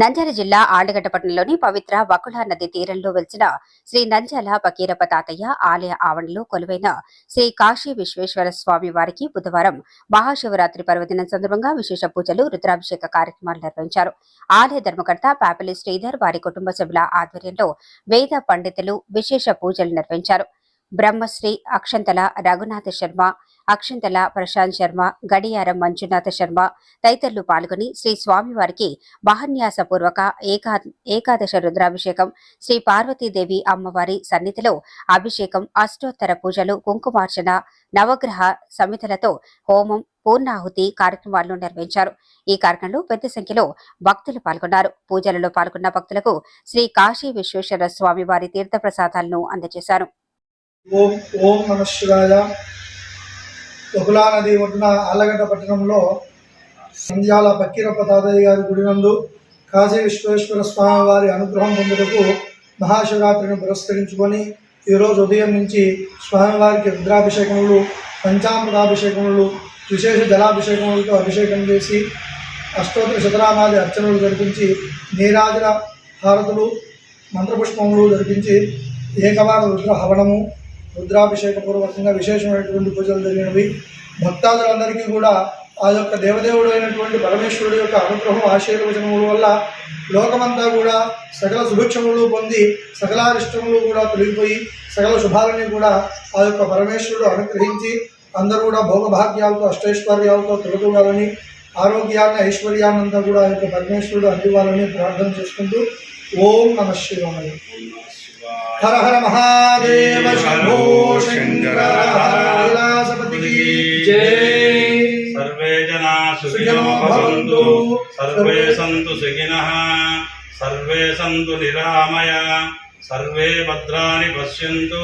నంద్యాల జిల్లా ఆళ్ళగడ్డ పట్టణంలోని పవిత్ర వకుళ నది తీరంలో వెలిసిన శ్రీ నంద్యాల పకీరప్ప తాతయ్య ఆలయ ఆవరణలో కొలువైన శ్రీ కాశీ విశ్వేశ్వర స్వామి వారికి బుధవారం మహాశివరాత్రి పర్వదినం సందర్భంగా విశేష పూజలు రుద్రాభిషేక కార్యక్రమాలు నిర్వహించారు. ఆలయ ధర్మకర్త పాపిలి శ్రీధర్ వారి కుటుంబ సభ్యుల ఆధ్వర్యంలో వేద పండితులు విశేష పూజలు నిర్వహించారు. బ్రహ్మశ్రీ అక్షంతల రఘునాథ శర్మ అక్షంతల ప్రశాంత్ శర్మ గడియారం మంజునాథ శర్మ తదితరులు పాల్గొని శ్రీ స్వామివారికి మహన్యాసపూర్వక ఏకా ఏకాదశ రుద్రాభిషేకం శ్రీ పార్వతీదేవి అమ్మవారి సన్నిధిలో అభిషేకం అష్టోత్తర పూజలు కుంకుమార్చన నవగ్రహ సమితులతో హోమం పూర్ణాహుతి కార్యక్రమాలను నిర్వహించారు. ఈ కార్యక్రమంలో పెద్ద సంఖ్యలో భక్తులు పాల్గొన్నారు. పూజలలో పాల్గొన్న భక్తులకు శ్రీ కాశీ విశ్వేశ్వర స్వామి వారి తీర్థప్రసాదాలను అందజేశారు. ఓం ఓం తుకులా నది ఒడ్డున ఆళ్ళగడ్డ పట్టణంలో సంధ్యాల పక్కీరప్ప తాతయ్య గారి గుడి నందు కాశీ విశ్వేశ్వర స్వామి వారి అనుగ్రహం పొందుటకు మహాశివరాత్రిని పురస్కరించుకొని ఈరోజు ఉదయం నుంచి స్వామివారికి రుద్రాభిషేకములు పంచామృతాభిషేకములు విశేష జలాభిషేకములతో అభిషేకం చేసి అష్టోత్తర శతరామాది అర్చనలు జరిపించి నీరాజుల హారతులు మంత్రపుష్పములు జరిపించి ఏకవార రుద్ర హవనము రుద్రాభిషేక పూర్వకంగా విశేషమైనటువంటి పూజలు జరిగినవి. భక్తాదులందరికీ కూడా ఆ యొక్క దేవదేవుడు అయినటువంటి పరమేశ్వరుడు యొక్క అనుగ్రహం ఆశీర్వచనముల వల్ల లోకమంతా కూడా సకల శుభక్షములు పొంది సకలారిష్టములు కూడా తొలగిపోయి సకల శుభాలని కూడా ఆ యొక్క పరమేశ్వరుడు అనుగ్రహించి అందరూ కూడా భోగభాగ్యాలతో అష్టైశ్వర్యాలతో తొలగాలని ఆరోగ్యాన్ని ఐశ్వర్యాన్నంతా కూడా ఆ యొక్క పరమేశ్వరుడు అందివ్వాలని ప్రార్థన చేసుకుంటూ ఓం నమ శివాయ. हर हर महादेव शंभो शंकर विलासपति जय सर्वे जना सुखिनो भवन्तु सर्वे सन्तु सुखिनः सर्वे सन्तु निरामय सर्वे भद्राणि पश्यन्तु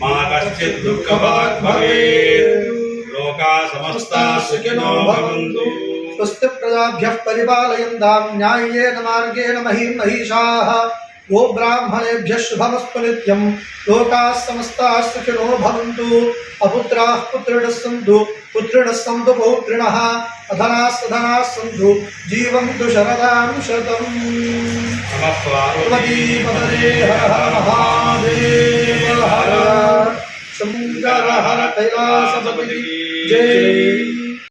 मा कश्चित् दुःखभाग् भवेत् लोका समस्ता सुखिनो भवन्तु स्वस्ति प्रजाभ्यः परिपालयन्तां न्याय्येन मार्गेण महीं महिषाः गो ब्राह्मणेभ्यः शुभमस्तु नित्यं लोकाः समस्ताः सुखिनो भवन्तु। अपुत्राः पुत्रिणः सन्तु। पुत्रिणः सन्तु पौत्रिणः। अधनाः सधनाः सन्तु। जीवन्तु शरदां शतम् नमः हर हर महादेव हर शङ्कर हर कैलासपति। जय।